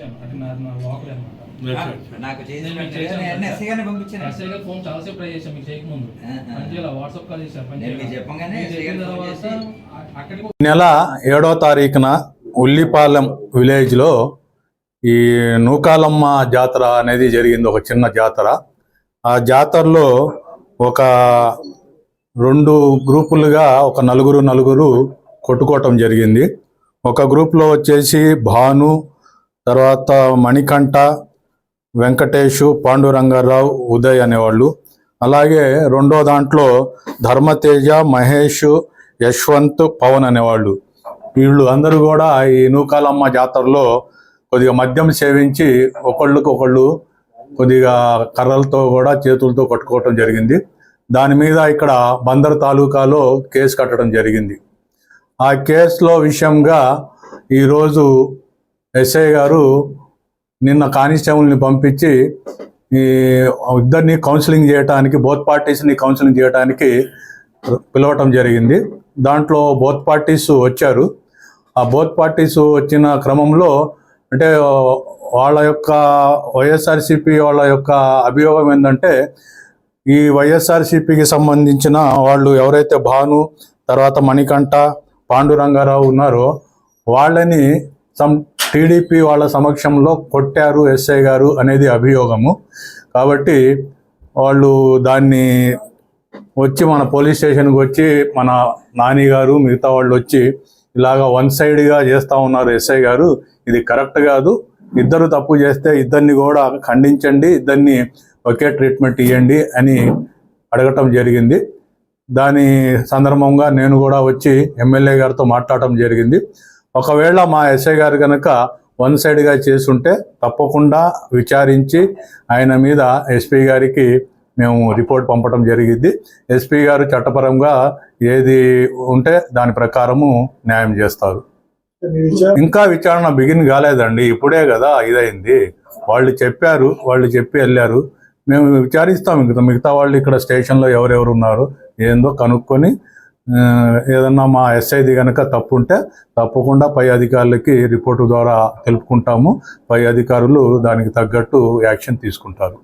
ఇచ్చాను అది నా నా లోకల్ అనమాట నాకు పంపించాను ఫోన్ చాలాసేపు ట్రై చేశాను మీకు చేయకముందు వాట్సాప్ కాల్ చేశాను. చెప్పగానే తర్వాత అక్కడికి నెల ఏడో తారీఖున ఉల్లిపాలెం విలేజ్లో ఈ నూకాలమ్మ జాతర అనేది జరిగింది ఒక చిన్న జాతర. ఆ జాతరలో ఒక రెండు గ్రూపులుగా ఒక నలుగురు నలుగురు కొట్టుకోవటం జరిగింది. ఒక గ్రూప్లో వచ్చేసి భాను తర్వాత మణికంఠ వెంకటేషు పాండురంగారావు ఉదయ్ అనేవాళ్ళు. అలాగే రెండో దాంట్లో ధర్మతేజ మహేష్ యశ్వంత్ పవన్ అనేవాళ్ళు. వీళ్ళు అందరూ కూడా ఈ నూకాలమ్మ జాతరలో కొద్దిగా మద్యం సేవించి ఒకళ్ళకి ఒకళ్ళు కొద్దిగా కర్రలతో కూడా చేతులతో కొట్టుకోవటం జరిగింది. దాని మీద ఇక్కడ బందర్ తాలూకాలో కేసు కట్టడం జరిగింది. ఆ కేసులో విషయంగా ఈరోజు ఎస్ఐ గారు నిన్న కానిస్టేబుల్ని పంపించి ఈ ఇద్దరిని కౌన్సిలింగ్ చేయడానికి బోత్ పార్టీస్ని కౌన్సిలింగ్ చేయడానికి పిలవటం జరిగింది. దాంట్లో బోత్ పార్టీస్ వచ్చారు. ఆ బోత్ పార్టీస్ వచ్చిన క్రమంలో అంటే వాళ్ళ యొక్క వైఎస్ఆర్సిపి వాళ్ళ యొక్క అభియోగం ఏంటంటే ఈ వైఎస్ఆర్సిపికి సంబంధించిన వాళ్ళు ఎవరైతే భాను తర్వాత మణికంఠ పాండురంగారావు ఉన్నారో వాళ్ళని సమ్ టీడీపీ వాళ్ళ సమక్షంలో కొట్టారు ఎస్ఐ గారు అనేది అభియోగము. కాబట్టి వాళ్ళు దాన్ని వచ్చి మన పోలీస్ స్టేషన్కి వచ్చి మన నాని గారు మిగతా వాళ్ళు వచ్చి ఇలాగా వన్ సైడ్గా చేస్తూ ఉన్నారు ఎస్ఐ గారు. ఇది కరెక్ట్ కాదు. ఇద్దరు తప్పు చేస్తే ఇద్దరిని కూడా ఖండించండి ఇద్దరిని ఒకే ట్రీట్మెంట్ ఇవ్వండి అని అడగటం జరిగింది. దాని సందర్భంగా నేను కూడా వచ్చి ఎమ్మెల్యే గారితో మాట్లాడటం జరిగింది. ఒకవేళ మా ఎస్ఐ గారు కనుక వన్ సైడ్గా చేసుంటే తప్పకుండా విచారించి ఆయన మీద ఎస్పీ గారికి మేము రిపోర్ట్ పంపడం జరిగింది. ఎస్పీ గారు చట్టపరంగా ఏది ఉంటే దాని ప్రకారము న్యాయం చేస్తారు. ఇంకా విచారణ బిగిన్ కాలేదండి. ఇప్పుడే కదా ఇదైంది. వాళ్ళు చెప్పారు వాళ్ళు చెప్పి వెళ్ళారు. మేము విచారిస్తాం. మిగతా మిగతా వాళ్ళు ఇక్కడ స్టేషన్లో ఎవరెవరు ఉన్నారు ఏందో కనుక్కొని ఏదన్నా మా ఎస్ఐది కనుక తప్పు ఉంటే తప్పకుండా పై అధికారులకి రిపోర్టు ద్వారా తెలుపుకుంటాము. పై అధికారులు దానికి తగ్గట్టు యాక్షన్ తీసుకుంటారు.